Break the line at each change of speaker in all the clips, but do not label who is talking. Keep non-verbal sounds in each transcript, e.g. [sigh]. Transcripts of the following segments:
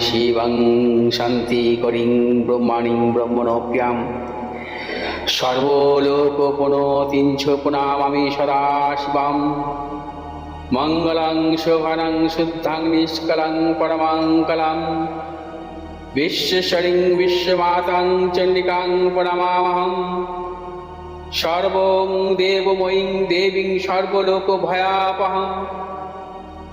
শিবং শান্তিকরিং ব্রহ্মাণীং ব্রহ্মণপ্যাম সর্বলোকোপনতিঞ্ছোপনামামি সদা শিবাম মঙ্গলং শোভনং শুদ্ধাং নিষ্কলং পরমঙ্কলং বিশ্বশরিং বিশ্বমাতাং চণ্ডিকাং পরমামহং সর্বং দেবময়ীং দেবীং সর্বলোকভয়াপহং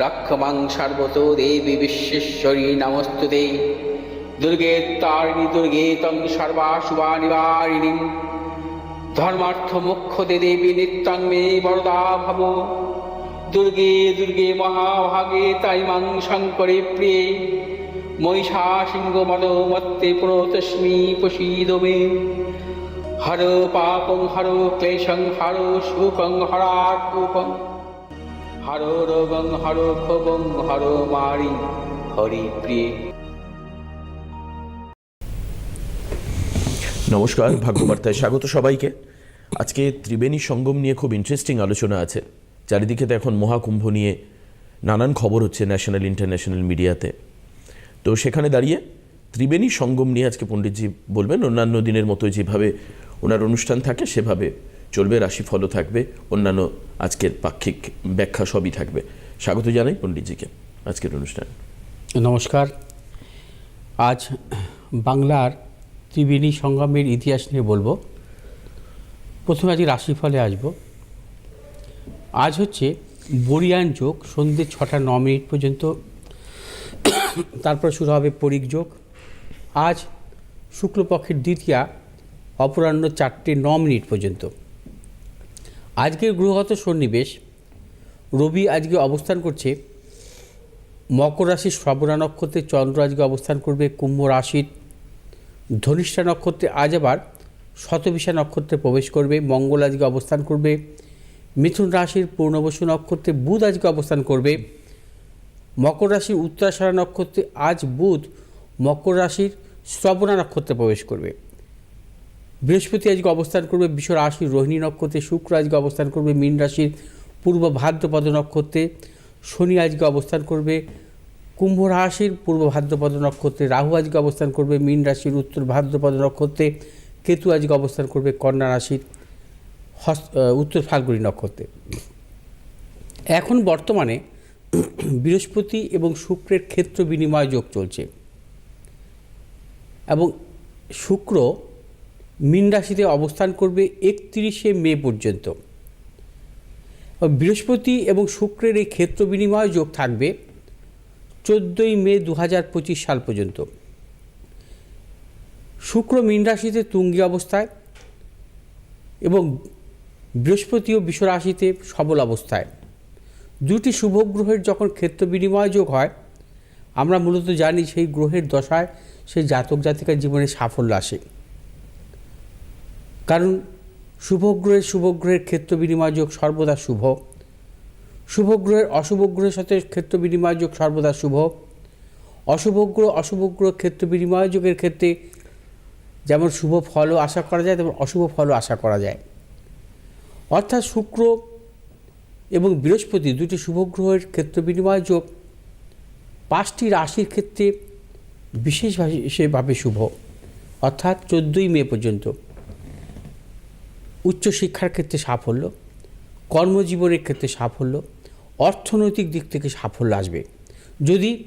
রক্ষমাং সর্বতো দেবী বিশ্বেশ্বরী নমস্তুতে। দুর্গে তারিণী দুর্গে তং সর্বাশুভা নিবারিণী ধর্মার্থ মোক্ষদে দেবী নিত্যং মে বরদা ভব। দুর্গে দুর্গে মহাভাগে তাই মাং শঙ্করে প্রিয়ে। মহিষা সিংহ মদ মত্তে প্রতস্মি প্রসীদ মে হর পাপং হর ক্লেশং হর সুখং হরাকুপং হর রোগং হর ক্ষোভং, হর মারি, হরি প্রিয়ে।
নমস্কার, ভাগ্যবার্তায় স্বাগত সবাইকে। আজকে ত্রিবেণী সঙ্গম নিয়ে খুব ইন্টারেস্টিং আলোচনা আছে। চারিদিকে তো এখন মহাকুম্ভ নিয়ে নানান খবর হচ্ছে ন্যাশনাল ইন্টারন্যাশনাল মিডিয়াতে তো সেখানে দাঁড়িয়ে ত্রিবেণী সঙ্গম নিয়ে আজকে পণ্ডিতজি বলবেন, অন্যান্য দিনের মতো যেভাবে ওনার অনুষ্ঠান থাকে, সেভাবে চলবে, রাশিফলও থাকবে, অন্যান্য আজকের পাক্ষিক ব্যাখ্যা সবই থাকবে। স্বাগত জানাই পণ্ডিতজিকে আজকের অনুষ্ঠান।
নমস্কার। আজ বাংলার ত্রিবেণী সংগ্রামের ইতিহাস নিয়ে বলব। প্রথমে আজকে রাশিফলে আসব। আজ হচ্ছে বরিয়ান যোগ, সন্ধ্যে ছটা ন মিনিট পর্যন্ত। তারপর শুরু হবে পরিক যোগ। আজ শুক্লপক্ষের দ্বিতীয়া, অপরাহ্ন চারটে ন মিনিট পর্যন্ত। আজকের গ্রহগত সন্নিবেশ, রবি আজকে অবস্থান করছে মকর রাশির শ্রবণা নক্ষত্রে, চন্দ্র আজকে অবস্থান করবে কুম্ভ রাশির ধনিষ্ঠা নক্ষত্রে, আজ আবার শতবিশা নক্ষত্রে প্রবেশ করবে, মঙ্গল আজকে অবস্থান করবে, মিথুন রাশির পূর্ণবসু নক্ষত্রে বুধ আজকে অবস্থান করবে, মকর রাশির উত্তরাষাঢ়া নক্ষত্রে, আজ বুধ মকর রাশির শ্রবণা নক্ষত্রে প্রবেশ করবে। বৃহস্পতি আজকে অবস্থান করবে বিশ্ব রাশির রোহিণী নক্ষত্রে, শুক্র আজকে অবস্থান করবে মীন রাশির, পূর্ব ভাদ্রপদ নক্ষত্রে, শনি আজকে অবস্থান করবে কুম্ভ রাশির, পূর্ব ভাদ্রপদ নক্ষত্রে, রাহু আজকে অবস্থান করবে মীন রাশির, উত্তর ভাদ্রপদ নক্ষত্রে, কেতু আজকে অবস্থান করবে কন্যা রাশির উত্তর ফাল্গুনী নক্ষত্রে। এখন বর্তমানে [clears throat] বৃহস্পতি এবং শুক্রের ক্ষেত্র বিনিময় যোগ চলছে। এবং শুক্র মীন রাশিতে অবস্থান করবে একত্রিশে মে পর্যন্ত। বৃহস্পতি এবং শুক্রের এই ক্ষেত্র বিনিময় যোগ থাকবে চোদ্দোই মে দু হাজার পঁচিশ সাল পর্যন্ত। শুক্র মীন রাশিতে তুঙ্গি অবস্থায় এবং বৃহস্পতিও বিশ্ব রাশিতে সবল অবস্থায়। দুটি শুভ গ্রহের যখন ক্ষেত্র বিনিময় যোগ হয়, আমরা মূলত জানি সেই গ্রহের দশায় সেই জাতক জাতিকার জীবনে সাফল্য আসে। কারণ শুভগ্রহের শুভগ্রহের ক্ষেত্র বিনিময় যোগ সর্বদা শুভ। শুভ গ্রহের অশুভ গ্রহের সাথে ক্ষেত্র বিনিময় যোগ সর্বদা শুভ। অশুভ গ্রহ অশুভ গ্রহ ক্ষেত্র বিনিময় যোগের ক্ষেত্রে যেমন শুভ ফলও আশা করা যায়, তেমন অশুভ ফলও আশা করা যায়। অর্থাৎ শুক্র এবং বৃহস্পতি দুটি শুভ গ্রহের ক্ষেত্র বিনিময় যোগ পাঁচটি রাশির ক্ষেত্রে বিশেষভাবে শুভ। অর্থাৎ চোদ্দোই মে পর্যন্ত। উচ্চশিক্ষার ক্ষেত্রে সাফল্য, কর্মজীবনের ক্ষেত্রে সাফল্য, অর্থনৈতিক দিক থেকে সাফল্য আসবে। যদি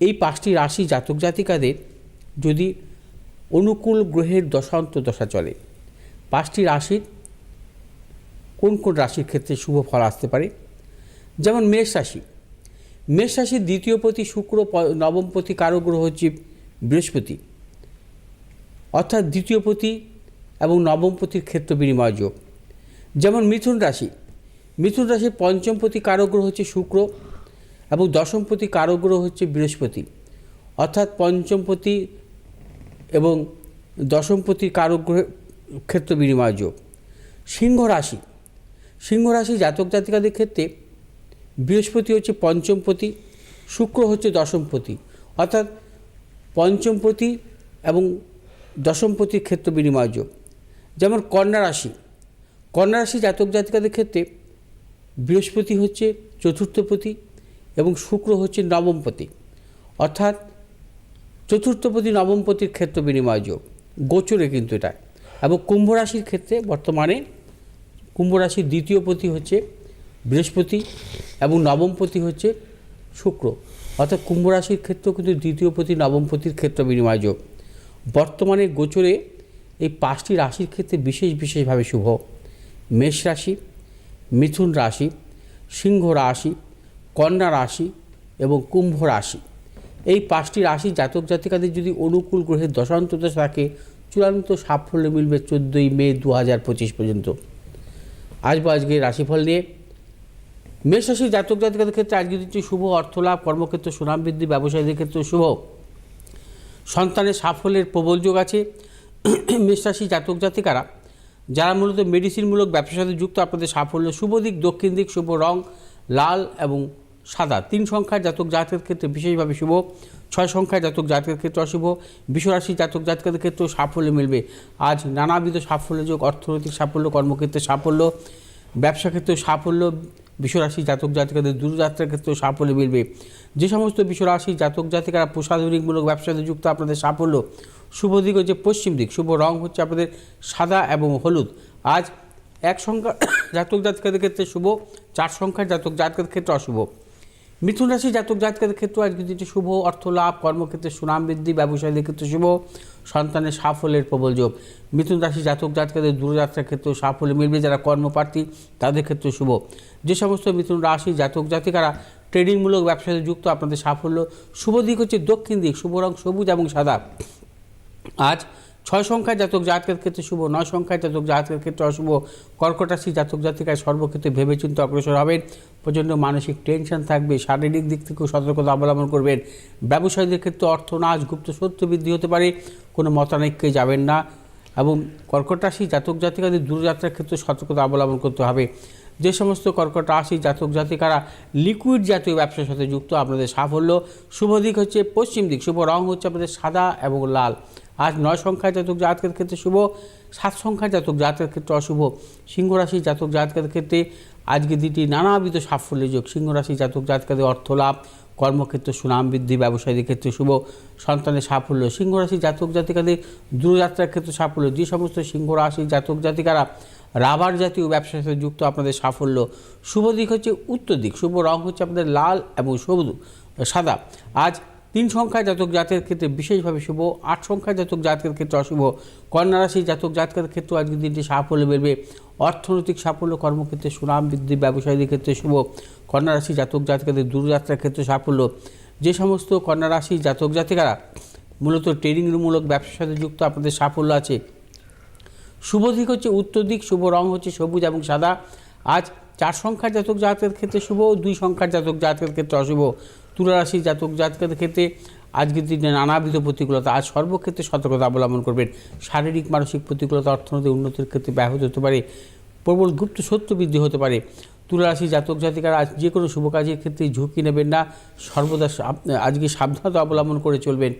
এই পাঁচটি রাশি জাতক জাতিকাদের যদি অনুকূল গ্রহের দশান্ত দশা চলে, পাঁচটি রাশির কোন কোন রাশির ক্ষেত্রে শুভ ফল আসতে পারে? যেমন মেষ রাশি। মেষ রাশির দ্বিতীয় পতি শুক্র, প- নবমপতি কারও গ্রহ হচ্ছে বৃহস্পতি। অর্থাৎ দ্বিতীয় পতি এবং নবমপতির ক্ষেত্র বিনিময় যোগ। যেমন মিথুন রাশি, মিথুন রাশির পঞ্চমপতি কারও গ্রহ হচ্ছে শুক্র এবং দশমপতি কারও গ্রহ হচ্ছে বৃহস্পতি। অর্থাৎ পঞ্চমপতি এবং দশমপতি কারক গ্রহের ক্ষেত্র বিনিময় যোগ। সিংহ রাশি সিংহ রাশি জাতক জাতিকাদের ক্ষেত্রে বৃহস্পতি হচ্ছে পঞ্চমপতি শুক্র হচ্ছে দশমপতি অর্থাৎ পঞ্চমপতি এবং দশমপতির ক্ষেত্র বিনিময় যোগ। যেমন কন্যা রাশি কন্যা রাশি জাতক জাতিকাদের ক্ষেত্রে বৃহস্পতি হচ্ছে চতুর্থপতি এবং শুক্র হচ্ছে নবমপতি অর্থাৎ চতুর্থপতি নবমপতির ক্ষেত্র বিনিময় যোগ, গোচরে কিন্তু এটা। এবং কুম্ভ রাশির ক্ষেত্রে বর্তমানে কুম্ভ রাশির দ্বিতীয় পতি হচ্ছে বৃহস্পতি এবং নবমপতি হচ্ছে শুক্র। অর্থাৎ কুম্ভ রাশির ক্ষেত্রেও কিন্তু দ্বিতীয় পতি নবমপতির ক্ষেত্র বিনিময় যোগ। বর্তমানে গোচরে এই পাঁচটি রাশির ক্ষেত্রে বিশেষ বিশেষভাবে শুভ। মেষ রাশি, মিথুন রাশি, সিংহ রাশি, কন্যা রাশি এবং কুম্ভ রাশি। এই পাঁচটি রাশি জাতক জাতিকাদের যদি অনুকূল গ্রহের দশান্তদশ থাকে, চূড়ান্ত সাফল্য মিলবে চোদ্দোই মে দু হাজার পঁচিশ পর্যন্ত। আসব আজকে রাশিফল নিয়ে মেষ রাশির জাতক জাতিকাদের ক্ষেত্রে আজকে দিচ্ছি শুভ অর্থলাভ, কর্মক্ষেত্রে সুনাম বৃদ্ধি, ব্যবসায়ীদের ক্ষেত্রে শুভ। সন্তানের সাফল্যের প্রবল যোগ আছে। [coughs] মেষরাশি জাতক জাতিকারা, যারা মূলত মেডিসিনমূলক ব্যবসার সাথে যুক্ত, আপনাদের সাফল্য শুভ দিক, দক্ষিণ দিক, শুভ রং, লাল এবং সাদা। তিন সংখ্যার জাতক জাতকের ক্ষেত্রে বিশেষভাবে শুভ, ছয় সংখ্যার জাতক জাতকের ক্ষেত্রে অশুভ, বিশ্বরাশি জাতক জাতকের ক্ষেত্রেও সাফল্য মিলবে। আজ নানাবিধ সাফল্য যোগ অর্থনৈতিক সাফল্য, কর্মক্ষেত্রে সাফল্য, ব্যবসা ক্ষেত্রে সাফল্য, বিশ্বরাশি জাতক জাতিকাদের দূরযাত্রার ক্ষেত্রেও সাফল্য মিলবে। যে সমস্ত বিশ্বরাশি জাতক জাতিকারা প্রসাধনিকমূলক ব্যবসাতে যুক্ত, আপনাদের সাফল্য শুভ দিক হচ্ছে পশ্চিম দিক, শুভ রং হচ্ছে আপনাদের সাদা এবং হলুদ। আজ এক সংখ্যা [coughs] জাতক জাতিকাদের ক্ষেত্রে শুভ, চার সংখ্যার জাতক জাতকের ক্ষেত্রে অশুভ। মিথুন রাশি জাতক জাতকের ক্ষেত্রে আজকে যেটি শুভ, অর্থ লাভ, কর্মক্ষেত্রে সুনাম বৃদ্ধি ব্যবসায়ীদের ক্ষেত্রে শুভ, সন্তানের সাফল্যের প্রবল যোগ। মিথুন রাশি জাতক জাতকাদের দূরযাত্রার ক্ষেত্রে সাফল্য মিলবে, যারা কর্মপ্রার্থী, তাদের ক্ষেত্রে শুভ। যে সমস্ত মিথুন রাশি জাতক জাতিকারা ট্রেডিংমূলক ব্যবসাতে যুক্ত, আপনাদের সাফল্য। শুভ দিক হচ্ছে দক্ষিণ দিক, শুভ রং সবুজ এবং সাদা। আজ ছয় সংখ্যায় জাতক জাতকের ক্ষেত্রে শুভ, নয় সংখ্যায় জাতক জাতকের ক্ষেত্রে অশুভ কর্কট রাশি জাতক জাতিকায় সর্বক্ষেত্রে ভেবেচিন্তে অগ্রসর হবেন। প্রচণ্ড মানসিক টেনশন থাকবে, শারীরিক দিক থেকেও সতর্কতা অবলম্বন করবেন। ব্যবসায়ীদের ক্ষেত্রে অর্থ অর্থনাশ, গুপ্ত সত্য বৃদ্ধি হতে পারে, কোনো মতানৈক্যে যাবেন না এবং কর্কট রাশি জাতক জাতিকাদের দূরযাত্রার ক্ষেত্রে সতর্কতা অবলম্বন করতে হবে। যে সমস্ত কর্কট রাশি জাতক জাতিকারা লিকুইড জাতীয় ব্যবসার সাথে যুক্ত, আপনাদের সাফল্য। শুভ দিক হচ্ছে পশ্চিম দিক, শুভ রং হচ্ছে আপনাদের সাদা এবং লাল। আজ নয় সংখ্যার জাতক জাতকের ক্ষেত্রে শুভ, সাত সংখ্যার জাতক জাতকের ক্ষেত্রে অশুভ। সিংহ রাশি জাতক জাতকের ক্ষেত্রে আজকে দিনটি নানাবিধ সাফল্য যোগ। সিংহ রাশি জাতক জাতকাদের অর্থ লাভ, কর্মক্ষেত্রে সুনাম বৃদ্ধি, ব্যবসায়ীদের ক্ষেত্রে শুভ, সন্তানের সাফল্য। সিংহ রাশি জাতক জাতিকাদের দূরযাত্রার ক্ষেত্রে সাফল্য। যে সমস্ত সিংহ রাশি জাতক জাতিকারা রাবার জাতীয় ব্যবসার সাথে যুক্ত, আপনাদের সাফল্য। শুভ দিক হচ্ছে উত্তর দিক। শুভ রং হচ্ছে আপনাদের লাল এবং সবুজ, সাদা। আজ তিন সংখ্যার জাতক জাতকের ক্ষেত্রে বিশেষভাবে শুভ, আট সংখ্যার জাতক জাতকের ক্ষেত্রে অশুভ, কন্যা রাশি জাতক জাতকের ক্ষেত্রে আজকের দিনটি সাফল্য বেরবে অর্থনৈতিক সাফল্য কর্মক্ষেত্রে সুনাম বৃদ্ধি, ব্যবসায়ীদের ক্ষেত্রে শুভ, কন্যা রাশি জাতক জাতকাদের দূরযাত্রার ক্ষেত্রে সাফল্য। যে সমস্ত কন্যা রাশি জাতক জাতিকারা মূলত ট্রেডিংমূলক ব্যবসার সাথে যুক্ত, আপনাদের সাফল্য আছে। শুভ দিক হচ্ছে উত্তর দিক, শুভ রং হচ্ছে সবুজ এবং সাদা। আজ চার সংখ্যার জাতক জাতকের ক্ষেত্রে শুভ, দুই সংখ্যার জাতক জাতকের ক্ষেত্রে অশুভ। তুলা রাশি জাতক জাতকের ক্ষেত্রে আজকের দিনে নানাবিধ প্রতিকূলতা, আজ সর্বক্ষেত্রে সতর্কতা অবলম্বন করবেন। শারীরিক, মানসিক প্রতিকূলতা, অর্থনৈতিক উন্নতির ক্ষেত্রে ব্যাহত হতে পারে। প্রবল গুপ্ত সত্য বৃদ্ধি হতে পারে। তুলারাশি জাতক জাতিকারা আজ যে কোনো শুভ কাজের ক্ষেত্রে ঝুঁকি নেবেন না। সর্বদা আজকে সাবধানতা অবলম্বন করে চলবেন।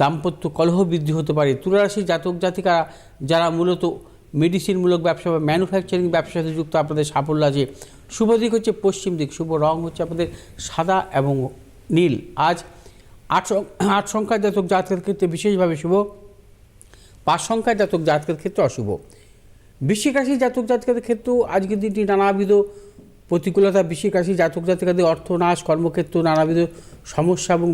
দাম্পত্য কলহ বৃদ্ধি হতে পারে। তুলারাশি জাতক জাতিকারা যারা মূলত মেডিসিনমূলক ব্যবসা বা ম্যানুফ্যাকচারিং ব্যবসার সাথে যুক্ত, আপনাদের সাফল্য আছে। শুভ দিক হচ্ছে পশ্চিম দিক, শুভ রং হচ্ছে আপনাদের সাদা এবং নীল। আজ আট আট সংখ্যার জাতক জাতকের ক্ষেত্রে বিশেষভাবে শুভ, পাঁচ সংখ্যার জাতক জাতকের ক্ষেত্রে অশুভ। বৃশ্চিক রাশি জাতক জাতকের ক্ষেত্রেও আজকের দিনটি নানাবিধ প্রতিকূলতা। বৃশ্চিক রাশি জাতক জাতিকাদের অর্থনাশ কর্মক্ষেত্র নানাবিধ সমস্যা এবং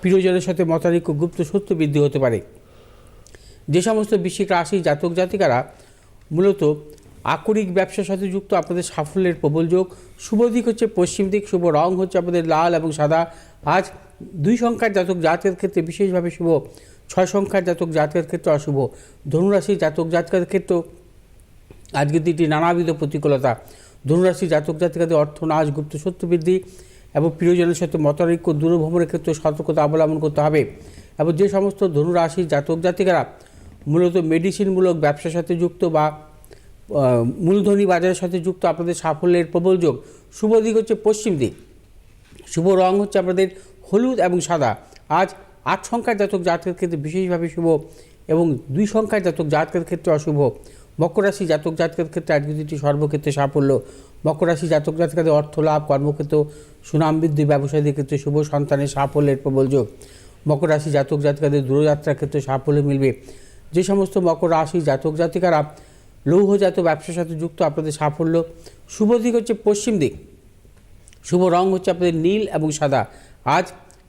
প্রিয়জনের সাথে মতানৈক্য, গুপ্ত সত্য বৃদ্ধি হতে পারে। যে সমস্ত বৃশ্চিক রাশি জাতক জাতিকারা মূলত আকরিক ব্যবসার সাথে যুক্ত আপনাদের সাফল্যের প্রবল যোগ। শুভ দিক হচ্ছে পশ্চিম দিক, শুভ রং হচ্ছে আপনাদের লাল এবং সাদা। আজ দুই সংখ্যার জাতক জাতকের ক্ষেত্রে বিশেষভাবে শুভ। ছয় সংখ্যার জাতক জাতকের ক্ষেত্রে অশুভ। ধনুরাশি জাতক জাতকের ক্ষেত্রে আজকের দিনটি নানাবিধ প্রতিকূলতা। ধনুরাশি জাতক জাতিকাদের অর্থনাশ গুপ্ত সত্য বৃদ্ধি এবং প্রিয়জনের সাথে মতানৈক্য, দূরভ্রমণের ক্ষেত্রে সতর্কতা অবলম্বন করতে হবে এবং যে সমস্ত ধনুরাশি জাতক জাতিকারা মূলত মেডিসিনমূলক ব্যবসার সাথে যুক্ত বা মূলধনী বাজারের সাথে যুক্ত আপনাদের সাফল্যের প্রবল যোগ। শুভ দিক হচ্ছে পশ্চিম দিক। শুভ রং হচ্ছে আপনাদের হলুদ এবং সাদা। আজ আট সংখ্যার জাতক জাতকের ক্ষেত্রে বিশেষভাবে শুভ এবং দুই সংখ্যার জাতক জাতকের ক্ষেত্রে অশুভ। মকর রাশি জাতক জাতকের ক্ষেত্রে আজকে দিনটি সর্বক্ষেত্রে সাফল্য। মকর রাশি জাতক জাতকাদের অর্থ লাভ, কর্মক্ষেত্র, সুনাম বৃদ্ধি, ব্যবসায়ীদের ক্ষেত্রে শুভ, সন্তানের সাফল্যের প্রবল যোগ। মকর রাশি জাতক জাতিকাদের দূরযাত্রার ক্ষেত্রে সাফল্য মিলবে। যে সমস্ত মকর রাশি জাতক জাতিকারা লৌহজাত ব্যবসার সাথে যুক্ত আপনাদের সাফল্য। শুভ দিক হচ্ছে পশ্চিম দিক। শুভ রং হচ্ছে আপনাদের নীল এবং সাদা। আজ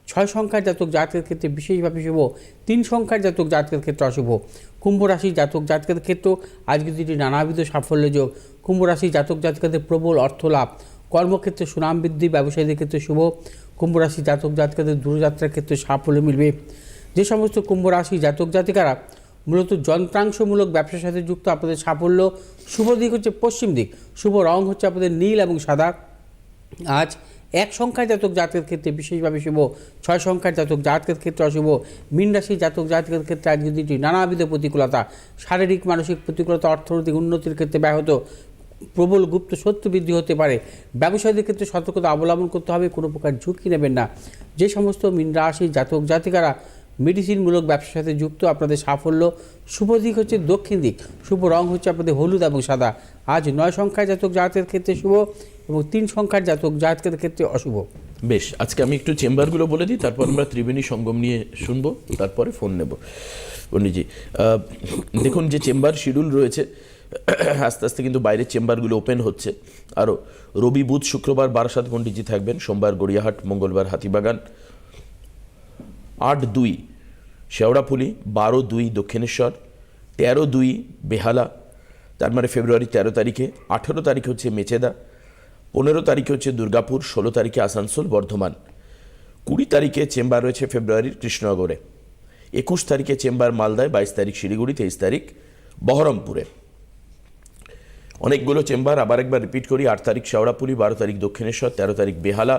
ছয় সংখ্যার জাতক জাতকের ক্ষেত্রে বিশেষভাবে শুভ, তিন সংখ্যার জাতক জাতকের ক্ষেত্রে অশুভ। কুম্ভ রাশি জাতক জাতকের ক্ষেত্রেও আজকে দুটি নানাবিধ সাফল্য যোগ, কুম্ভ রাশি জাতক জাতকাদের প্রবল অর্থ লাভ। কর্মক্ষেত্রে সুনাম বৃদ্ধি, ব্যবসায়ীদের ক্ষেত্রে শুভ, কুম্ভ রাশি জাতক জাতকাদের দূরযাত্রার ক্ষেত্রে সাফল্য মিলবে। যে সমস্ত কুম্ভ রাশি জাতক জাতিকারা মূলত যন্ত্রাংশমূলক ব্যবসার সাথে যুক্ত আপনাদের সাফল্য। শুভ দিক হচ্ছে পশ্চিম দিক। শুভ রং হচ্ছে আপনাদের নীল এবং সাদা। আজ এক সংখ্যার জাতক জাতকের ক্ষেত্রে বিশেষভাবে শুভ, ছয় সংখ্যার জাতক জাতকের ক্ষেত্রে অশুভ, মীন রাশি জাতক জাতকের ক্ষেত্রে আজকের দিনটি নানাবিধ প্রতিকূলতা। শারীরিক, মানসিক প্রতিকূলতা, অর্থনৈতিক উন্নতির ক্ষেত্রে ব্যাহত। প্রবল গুপ্ত সত্য বৃদ্ধি হতে পারে। ব্যবসায়ীদের ক্ষেত্রে সতর্কতা অবলম্বন করতে হবে, কোনো প্রকার ঝুঁকি নেবেন না। যে সমস্ত মীন রাশি জাতক জাতিকারা মেডিসিনমূলক ব্যবসার সাথে যুক্ত আপনাদের সাফল্য। শুভ দিক হচ্ছে দক্ষিণ দিক। শুভ রং হচ্ছে আপনাদের হলুদ এবং সাদা। আজ নয় সংখ্যার জাতক জাতকের ক্ষেত্রে শুভ এবং তিন সংখ্যার জাতক জাতকের ক্ষেত্রে অশুভ।
বেশ, আজকে আমি একটু চেম্বারগুলো বলে দিই, তারপর আমরা ত্রিবেণী সঙ্গম নিয়ে শুনব, তারপরে ফোন নেব। পণ্ডিতজি দেখুন যে চেম্বার শিডিউল রয়েছে, আস্তে আস্তে কিন্তু বাইরের চেম্বারগুলো ওপেন হচ্ছে। আরও রবি, বুধ, শুক্রবার, বারাসাত পণ্ডিতজি থাকবেন। সোমবার, গড়িয়াহাট, মঙ্গলবার, হাতিবাগান। আট দুই শেওড়াফুলি বারো দুই দক্ষিণেশ্বর, তেরো দুই বেহালা, তার মানে ফেব্রুয়ারি তেরো তারিখে, আঠেরো তারিখে হচ্ছে মেচেদা, পনেরো তারিখে হচ্ছে দুর্গাপুর, ষোলো তারিখে আসানসোল, বর্ধমান। কুড়ি তারিখে চেম্বার রয়েছে ফেব্রুয়ারির কৃষ্ণনগরে। একুশ তারিখে চেম্বার মালদায়, বাইশ তারিখ শিলিগুড়ি, তেইশ তারিখ বহরমপুরে। অনেকগুলো চেম্বার, আবার একবার রিপিট করি, আট তারিখ শেওড়াপুরি বারো তারিখ দক্ষিণেশ্বর, তেরো তারিখ বেহালা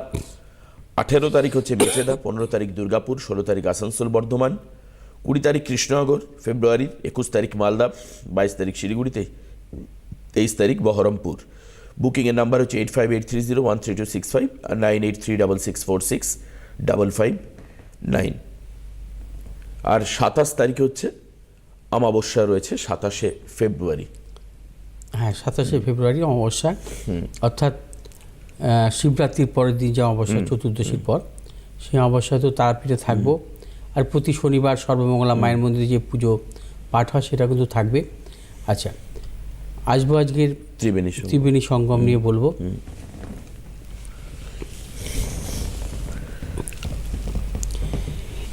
আঠেরো তারিখ হচ্ছে মেচেদা পনেরো তারিখ দুর্গাপুর ষোলো তারিখ আসানসোল বর্ধমান কুড়ি তারিখ কৃষ্ণনগর ফেব্রুয়ারির একুশ তারিখ মালদা বাইশ তারিখ শিলিগুড়িতে তেইশ তারিখ বহরমপুর। বুকিংয়ের নাম্বার হচ্ছে eight five eight three zero one three two six five আর nine eight three double six four six double five nine. আর সাতাশ তারিখে হচ্ছে অমাবস্যা রয়েছে সাতাশে ফেব্রুয়ারি।
হ্যাঁ সাতাশে ফেব্রুয়ারি অমাবস্যা। অর্থাৎ শিবরাত্রির পরের দিন যে অমাবস্যা চতুর্দশীর পর সেই অমাবস্যায় তো তারাপীঠে থাকব। আর প্রতি শনিবার সর্বমঙ্গলা মায়ের মন্দিরে যে পুজো পাঠ হয় সেটা কিন্তু থাকবে। আচ্ছা আসব আজকের
ত্রিবেণী।
ত্রিবেণী সঙ্গম নিয়ে বলব।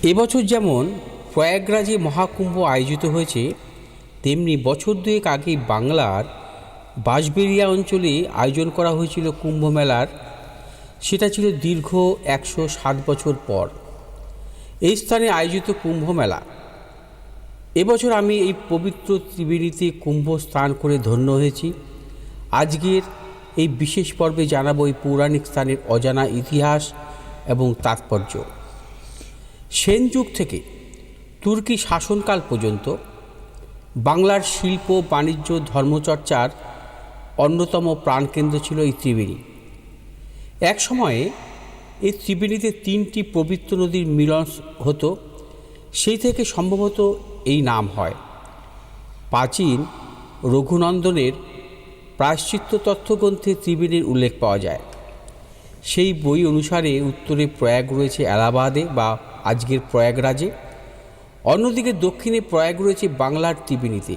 এবছর যেমন প্রয়াগরাজে মহাকুম্ভ আয়োজিত হয়েছে তেমনি বছর দুয়েক আগে বাংলার বাঁশবেড়িয়া অঞ্চলে আয়োজন করা হয়েছিল কুম্ভ মেলার। সেটা ছিল দীর্ঘ একশো সাত বছর পর। এই স্থানে আয়োজিত কুম্ভ মেলা। এবছর আমি এই পবিত্র ত্রিবেণীতে কুম্ভ স্নান করে ধন্য হয়েছি। আজকের এই বিশেষ পর্বে জানাব এই পৌরাণিক স্থানের অজানা ইতিহাস এবং তাৎপর্য। সেন যুগ থেকে তুর্কি শাসনকাল পর্যন্ত বাংলার শিল্প, বাণিজ্য, ধর্মচর্চার অন্যতম প্রাণকেন্দ্র ছিল এই ত্রিবেণী। এক সময়ে এই ত্রিবেণীতে তিনটি পবিত্র নদীর মিলন হতো, সেই থেকে সম্ভবত এই নাম হয়। প্রাচীন রঘুনন্দনের প্রায়শ্চিত্ত তথ্যগ্রন্থে ত্রিবেণীর উল্লেখ পাওয়া যায়। সেই বই অনুসারে উত্তরে প্রয়াগ রয়েছে এলাহাবাদে বা আজকের প্রয়াগরাজে। অন্যদিকে দক্ষিণে প্রয়াগ রয়েছে বাংলার ত্রিবেণীতে।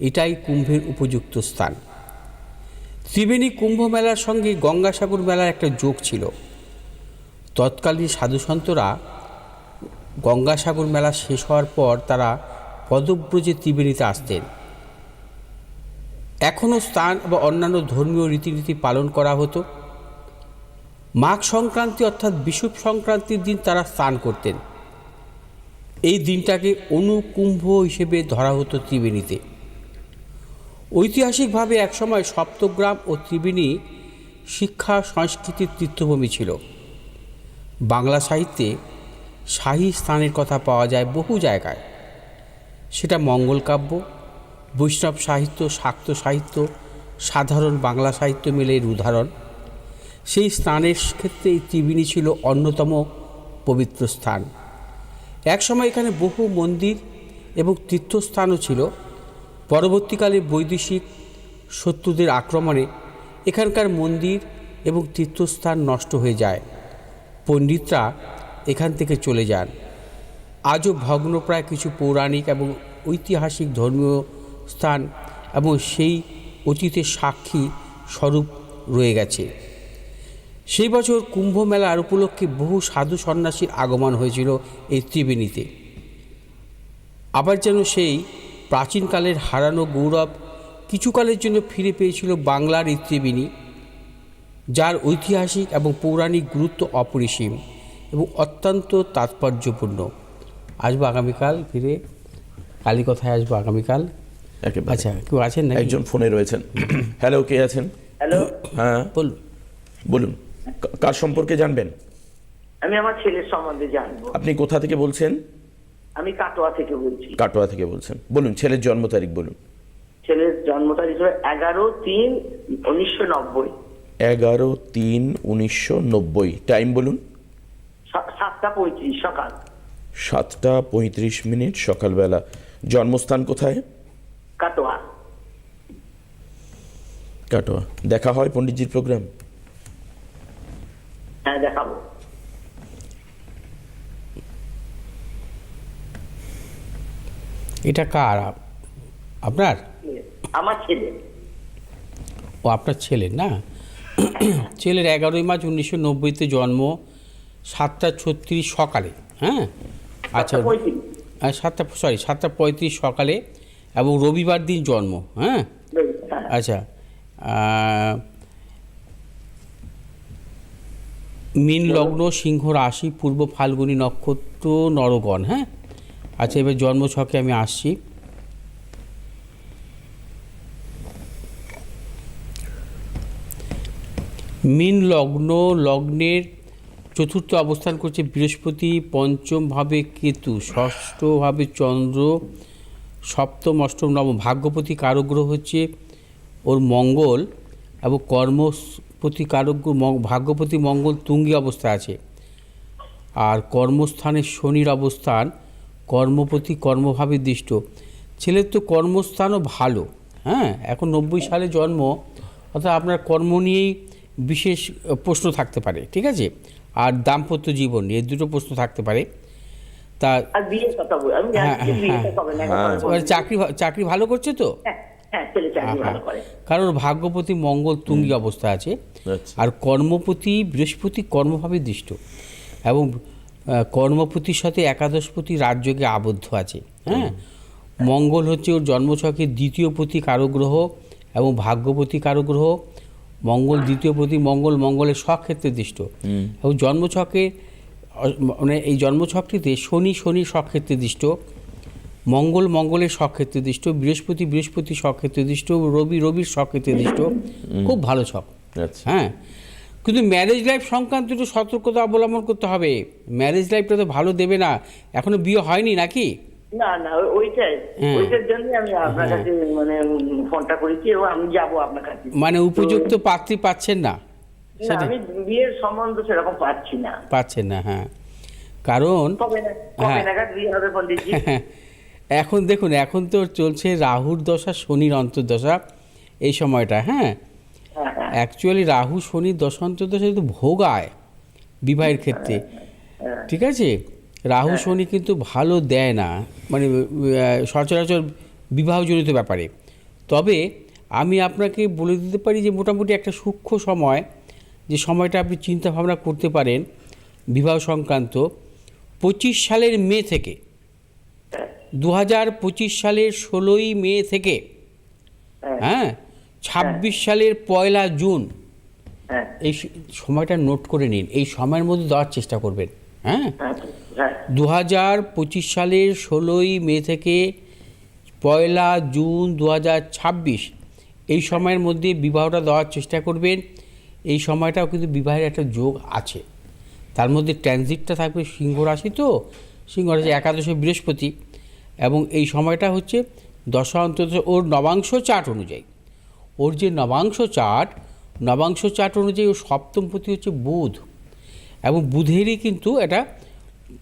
এটাই কুম্ভের উপযুক্ত স্থান। ত্রিবেণী কুম্ভ মেলার সঙ্গে গঙ্গাসাগর মেলার একটা যোগ ছিল। তৎকালীন সাধুসন্তরা গঙ্গাসাগর মেলা শেষ হওয়ার পর তারা পদব্রজে ত্রিবেণীতে আসতেন। এখনও স্থান বা অন্যান্য ধর্মীয় রীতিনীতি পালন করা হতো। মাঘ সংক্রান্তি অর্থাৎ বিষুব সংক্রান্তির দিন তারা স্নান করতেন। এই দিনটাকে অনুকুম্ভ হিসেবে ধরা হতো ত্রিবেণীতে। ঐতিহাসিকভাবে একসময় সপ্তগ্রাম ও ত্রিবেণী শিক্ষা, সংস্কৃতির তীর্থভূমি ছিল। বাংলা সাহিত্যে শাহী স্থানের কথা পাওয়া যায় বহু জায়গায়। সেটা মঙ্গল কাব্য, বৈষ্ণব সাহিত্য, শাক্ত সাহিত্য, সাধারণ বাংলা সাহিত্য মিলে এর উদাহরণ। সেই স্থানের ক্ষেত্রে এই ত্রিবেণী ছিল অন্যতম পবিত্র স্থান। একসময় এখানে বহু মন্দির এবং তীর্থস্থানও ছিল। পরবর্তীকালে বৈদেশিক শত্রুদের আক্রমণে এখানকার মন্দির এবং তীর্থস্থান নষ্ট হয়ে যায়। পণ্ডিতরা এখান থেকে চলে যান। আজও ভগ্নপ্রায় কিছু পৌরাণিক এবং ঐতিহাসিক ধর্মীয় স্থান এবং সেই অতীতের সাক্ষী স্বরূপ রয়ে গেছে। সেই বছর কুম্ভ মেলার উপলক্ষে বহু সাধু সন্ন্যাসীর আগমন হয়েছিল এই ত্রিবেণীতে। আবার যেন সেই প্রাচীনকালের হারানো গৌরব কিছুকালের জন্য ফিরে পেয়েছিল বাংলার এই ত্রিবেণী যার ঐতিহাসিক এবং পৌরাণিক গুরুত্ব অপরিসীম এবং অত্যন্ত তাৎপর্যপূর্ণ। আসব আগামীকাল ফিরে। কালী কথায় আসব আগামীকাল। আচ্ছা কেউ আছেন না
একজন ফোনে রয়েছেন। হ্যালো কে আছেন?
হ্যালো
হ্যাঁ।
বলুন।
বলুন কার সম্পর্কে জানবেন?
আমি আমার ছেলের সম্বন্ধে জানব।
আপনি কোথা থেকে বলছেন?
আমি কাটোয়া থেকে বলছি।
কাটোয়া থেকে বলছেন। বলুন ছেলের জন্ম তারিখ বলুন।
ছেলের জন্ম তারিখ হলো এগারো তিন উনিশশো নব্বই।
এগারো তিন উনিশশো নব্বই। টাইম বলুন।
সাতটা পঁয়ত্রিশ সকাল।
সাতটা পঁয়ত্রিশ মিনিট সকালবেলা। জন্মস্থান কোথায়?
কাটোয়া।
কাটোয়া। দেখা হয় পণ্ডিতজির প্রোগ্রাম?
হ্যাঁ দেখাবো।
এটা কার? আপনার?
আমার ছেলে।
ও আপনার ছেলের না? ছেলের এগারোই মার্চ উনিশশো নব্বইতে জন্ম সাতটা ছত্রিশ সকালে হ্যাঁ? আচ্ছা
সাতটা
সাতটা সরি সাতটা পঁয়ত্রিশ সকালে এবং রবিবার দিন জন্ম হ্যাঁ?
হ্যাঁ,
আচ্ছা মীন লগ্ন সিংহ রাশি পূর্ব ফাল্গুনী নক্ষত্র নরগণ হ্যাঁ? আচ্ছা এবার জন্ম ছকে আমি আসছি। মিন লগ্ন, লগ্নের চতুর্থ অবস্থান করছে বৃহস্পতি, পঞ্চম ভাবে কেতু ষষ্ঠভাবে চন্দ্র, সপ্তম, অষ্টম, নবম ভাগ্যপতি কারগ্রহ হচ্ছে ওর মঙ্গল এবং কর্মপতি কারগ্রহ ভাগ্যপতি মঙ্গল তুঙ্গি অবস্থায় আছে। আর কর্মস্থানে শনির অবস্থান কর্মপতি কর্মভাবে দৃষ্ট ছেলের তো কর্মস্থানও ভালো হ্যাঁ? এখন নব্বই সালে জন্ম অর্থাৎ আপনার কর্ম নিয়েই বিশেষ প্রশ্ন থাকতে পারে ঠিক আছে? আর দাম্পত্য জীবন নিয়ে দুটো প্রশ্ন থাকতে পারে। তা হ্যাঁ, হ্যাঁ, হ্যাঁ।
হ্যাঁ।
চাকরি চাকরি ভালো করছে তো?
হ্যাঁ হ্যাঁ ছেলে চাকরি ভালো করে।
কারণ ভাগ্যপতি মঙ্গল তুঙ্গি অবস্থা আছে।
আচ্ছা।
আর কর্মপতি বৃহস্পতি কর্মভাবে দৃষ্ট এবং কর্মপতির সাথে একাদশপতি রাজযোগে আবদ্ধ আছে হ্যাঁ? মঙ্গল হচ্ছে ওর জন্মছকের দ্বিতীয় পতি কারগ্রহ এবং ভাগ্যপতি কারগ্রহ। মঙ্গল দ্বিতীয় পতি মঙ্গল মঙ্গলের স্বক্ষেত্রে দৃষ্ট। এবং জন্মছকে মানে এই জন্মছকটিতে শনি শনি স্বক্ষেত্রে দৃষ্ট। মঙ্গল মঙ্গলের স্বক্ষেত্রে দৃষ্ট। বৃহস্পতি বৃহস্পতি স্বক্ষেত্রে দৃষ্ট। রবি রবির স্বক্ষেত্রে দৃষ্ট। খুব ভালো ছক
আচ্ছা।
হ্যাঁ? কিন্তু ম্যারেজ লাইফ সংক্রান্ত একটু সতর্কতা অবলম্বন করতে হবে। ম্যারেজ লাইফটা তো ভালো দেবে না। এখনও বিয়ে হয়নি নাকি?
না না ওইটাই।
হ্যাঁ।
ওইটার জন্য আমি আপনার কাছে মানে ফোনটা করেছি এবং আমি যাব আপনার কাছে।
মানে উপযুক্ত পাত্রী পাচ্ছেন না?
আমি বিয়ের সম্বন্ধ সেরকম পাচ্ছি না।
পাচ্ছেন না হ্যাঁ। কারণ হ্যাঁ। এখন দেখুন এখন তো চলছে রাহুর দশা শনির অন্তর্দশা এই সময়টা হ্যাঁ
হ্যাঁ হ্যাঁ।
অ্যাকচুয়ালি রাহু দশা অন্তর্দশা কিন্তু ভোগায় বিবাহের ক্ষেত্রে।
হ্যাঁ।
ঠিক আছে? রাহু শনি কিন্তু ভালো দেয় না। মানে সচরাচর বিবাহজনিত ব্যাপারে। তবে আমি আপনাকে বলে দিতে পারি যে মোটামুটি একটা সূক্ষ্ম সময় যে সময়টা আপনি চিন্তা ভাবনা করতে পারেন বিবাহ সংক্রান্ত পঁচিশ সালের মে থেকে দু হাজার পঁচিশ সালের ষোলোই মে থেকে।
হ্যাঁ?
হ্যাঁ ছাব্বিশ সালের পয়লা জুন।
হ্যাঁ।
এই সময়টা নোট করে নিন। এই সময়ের মধ্যে দেওয়ার চেষ্টা করবেন। হ্যাঁ?
হ্যাঁ হ্যাঁ।
দু হাজার পঁচিশ সালের ষোলোই মে থেকে পয়লা জুন দু হাজার ছাব্বিশ এই সময়ের মধ্যে বিবাহটা দেওয়ার চেষ্টা করবেন। এই সময়টাও কিন্তু বিবাহের একটা যোগ আছে। তার মধ্যে ট্রানজিটটা থাকবে সিংহ রাশি তো সিংহ রাশি একাদশে বৃহস্পতি। এবং এই সময়টা হচ্ছে দশা অন্তত ওর নবাংশ চার্ট অনুযায়ী। ওর যে নবাংশ চার্ট নবাংশ চার্ট অনুযায়ী ওর সপ্তম প্রতি হচ্ছে বুধ। এবং বুধেরই কিন্তু এটা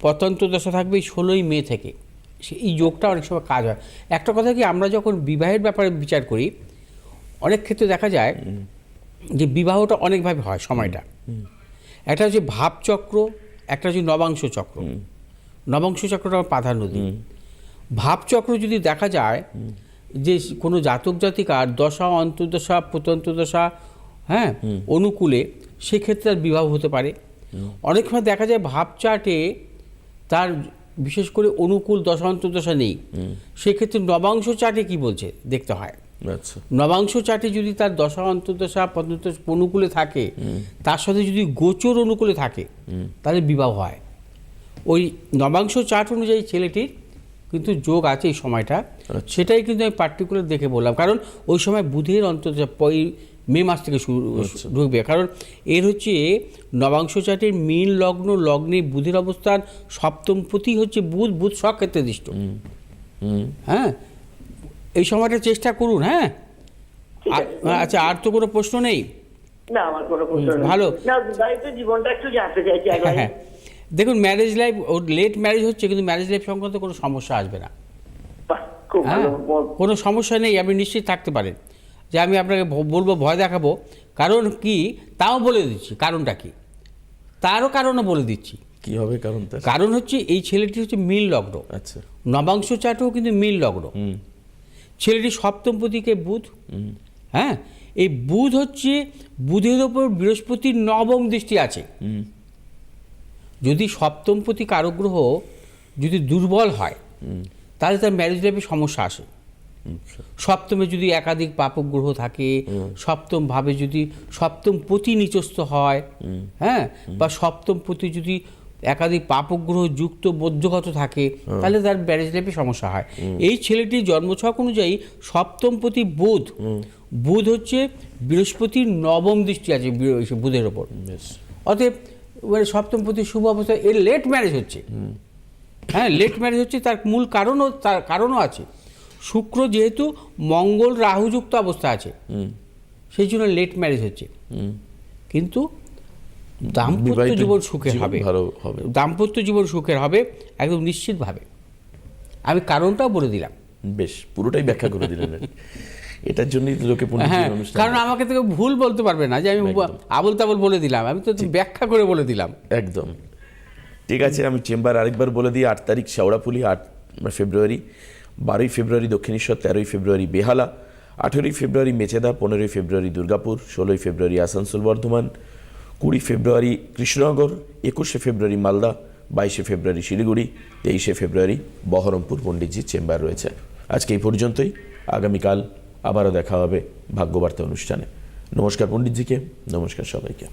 পতন্ত দশা থাকবে এই ষোলোই মে থেকে। সে- এই যোগটা অনেক সময় কাজ হয়। একটা কথা কি আমরা যখন বিবাহের ব্যাপারে বিচার করি অনেক ক্ষেত্রে দেখা যায় যে বিবাহটা অনেকভাবে হয় সময়টা। একটা হচ্ছে ভাবচক্র একটা হচ্ছে নবাংশ চক্র। নবাংশ চক্রটা আমরা প্রাধান্য দিই ভাবচক্র যদি দেখা যায় যে কোনো জাতক জাতিকার দশা অন্তর্দশা প্রতন্তদশা হ্যাঁ অনুকূলে সেক্ষেত্রে তার বিবাহ হতে পারে। অনেক সময় দেখা যায় ভাব চার্টে তার বিশেষ করে অনুকূল দশা অন্তর্দশা নেই। সেক্ষেত্রে নবাংশ চার্টে কি বলছে? দেখতে হয়।
আচ্ছা।
নবাংশ চার্টে যদি তার দশা অন্তর্দশা পর্যন্ত অনুকূলে থাকে তার সাথে যদি গোচর অনুকূলে থাকে তাহলে বিবাহ হয়। ওই নবাংশ চার্ট অনুযায়ী ছেলেটির কিন্তু যোগ আছে এই সময়টা সেটাই কিন্তু আমি পার্টিকুলার দেখে বললাম। কারণ ওই সময় বুধের অন্তর্দশা পই মে মাস থেকে শুরু ঢুকবে। কারণ এর হচ্ছে নবাংশ চার্টের মীন লগ্ন লগ্নে বুধের অবস্থান সপ্তম প্রতি হচ্ছে বুধ বুধ সক্ষেত্রে দৃষ্ট। হ্যাঁ? এই সময়টা চেষ্টা করুন হ্যাঁ। আচ্ছা আর তো কোনো প্রশ্ন নেই?
না আমার কোনো প্রশ্ন নেই।
ভালো।
না জীবনটা একটু জানতে চাইছি
হ্যাঁ। দেখুন ম্যারেজ লাইফ ওর লেট ম্যারেজ হচ্ছে কিন্তু ম্যারেজ লাইফ সংক্রান্ত কোনো সমস্যা আসবে না। হ্যাঁ? কোনো সমস্যা নেই আপনি নিশ্চিত থাকতে পারেন। যে আমি আপনাকে বলব ভয় দেখাবো। কারণ কি? তাও বলে দিচ্ছি কারণটা কি? তারও কারণও বলে দিচ্ছি।
কি হবে কারণ
কারণ হচ্ছে এই ছেলেটি হচ্ছে মিল লগ্ন।
আচ্ছা।
নবাংশ চাটেও কিন্তু মিল লগ্ন।
হুম।
ছেলেটি সপ্তম প্রতীকে বুধ। হ্যাঁ? এই বুধ হচ্ছে বুধের ওপর বৃহস্পতির নবম দৃষ্টি আছে।
হুম।
যদি সপ্তম প্রতি কারগ্রহ যদি দুর্বল হয় তাহলে তার ম্যারেজ লাইফে সমস্যা আসে।
আচ্ছা।
সপ্তমে যদি একাধিক পাপক গ্রহ থাকে সপ্তম ভাবে যদি সপ্তম প্রতি নিচস্থ হয় হ্যাঁ বা সপ্তম প্রতি যদি একাধিক পাপক গ্রহ যুক্ত বৌদ্ধগত থাকে তাহলে তার ম্যারেজ লাইফে সমস্যা হয়। এই ছেলেটির জন্মছক অনুযায়ী সপ্তম প্রতি বোধ বুধ হচ্ছে বৃহস্পতির নবম দৃষ্টি আছে বুধের ওপর। অতএব মানে সপ্তম প্রতি শুভ অবস্থা এর লেট ম্যারেজ হচ্ছে। হ্যাঁ লেট ম্যারেজ হচ্ছে তার মূল কারণও তার কারণও আছে। শুক্র যেহেতু মঙ্গল রাহুযুক্ত অবস্থা আছে
হুম।
সেই জন্য লেট ম্যারেজ হচ্ছে।
হুম।
কিন্তু দাম্পত্য জীবন সুখের হবে। দাম্পত্য জীবন সুখের হবে একদম নিশ্চিতভাবে। আমি কারণটাও বলে দিলাম।
বেশ পুরোটাই ব্যাখ্যা করে দিলেন। কি। এটার জন্যই তো লোকে
হ্যাঁ কারণ আমাকে থেকে ভুল বলতে পারবে না যে আমি। আবল তাবল বলে দিলাম আমি তো ব্যাখ্যা করে বলে দিলাম।
একদম। ঠিক আছে আমি চেম্বার আরেকবার বলে দিই আট তারিখ শেওড়াপুলি আট ফেব্রুয়ারি বারোই ফেব্রুয়ারি দক্ষিণেশ্বর তেরোই ফেব্রুয়ারি বেহালা আঠেরোই ফেব্রুয়ারি মেচেদা পনেরোই ফেব্রুয়ারি দুর্গাপুর ষোলোই ফেব্রুয়ারি আসানসোল বর্ধমান কুড়ি ফেব্রুয়ারি কৃষ্ণনগর একুশে ফেব্রুয়ারি মালদা বাইশে ফেব্রুয়ারি শিলিগুড়ি তেইশে ফেব্রুয়ারি বহরমপুর পণ্ডিতজির চেম্বার রয়েছে। আজকে এই পর্যন্তই। আগামীকাল আবারও দেখা হবে ভাগ্যবার্তা অনুষ্ঠানে। নমস্কার পণ্ডিতজিকে নমস্কার সবাইকে।